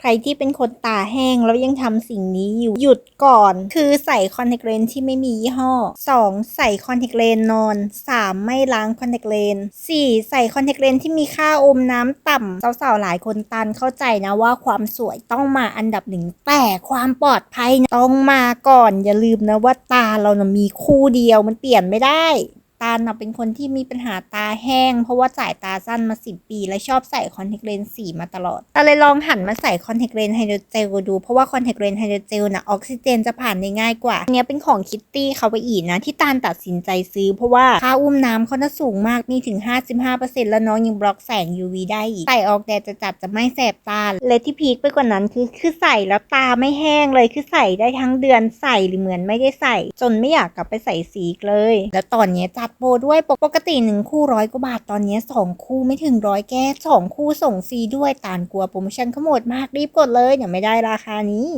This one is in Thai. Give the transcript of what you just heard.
ใครที่เป็นคนตาแห้งแล้วยังทำสิ่งนี้อยู่หยุดก่อน คือใส่คอนแทคเลนส์ที่ไม่มียี่ห้อ 2. ใส่คอนแทคเลนส์นอน 3. ไม่ล้างคอนแทคเลนส์ 4. ใส่คอนแทคเลนส์ที่มีค่าอมน้ำต่ำสาวๆหลายคนตันเข้าใจนะว่าความสวยต้องมาอันดับหนึ่งแต่ความปลอดภัยต้องมาก่อนอย่าลืมนะว่าตาเรานะมีคู่เดียวมันเปลี่ยนไม่ได้ ตาลน่ะเป็นคนที่มีปัญหาตาแห้ง เพราะว่าสายตาสั้นมา 10 ปี และชอบใส่คอนแทคเลนส์สีมาตลอดตาเลยลองหันมาใส่คอนแทคเลนส์ไฮโดรเจลดู เพราะว่าคอนแทคเลนส์ไฮโดรเจลนะออกซิเจนจะผ่านได้ง่ายกว่าอันเนี้ยเป็นของคิตตี้เขาไปอีกนะ ที่ตาลตัดสินใจซื้อ เพราะว่าค่าอุ้มน้ำเขาน่ะสูงมากมีถึง 55%แล้วน้องยังบล็อกแสง UV ได้อีกใส่ออกแดดจะจัดจะไม่แสบตาและที่พีคไปกว่านั้นคือคือใส่แล้วตาไม่แห้งเลยคือใส่ได้ทั้งเดือนใส่หรือเหมือนไม่ได้ใส่ จนไม่อยากกลับไปใส่สีเลย แล้วตอนเนี้ยจัดโปรด้วยปกติหนึ่งคู่ร้อยกว่าบาทตอนนี้สองคู่ไม่ถึงร้อยแก้สองคู่ส่งฟรีด้วยตานกลัวโปรโมชั่นเขาหมดมากรีบกดเลยเดี๋ยวไม่ได้ราคานี้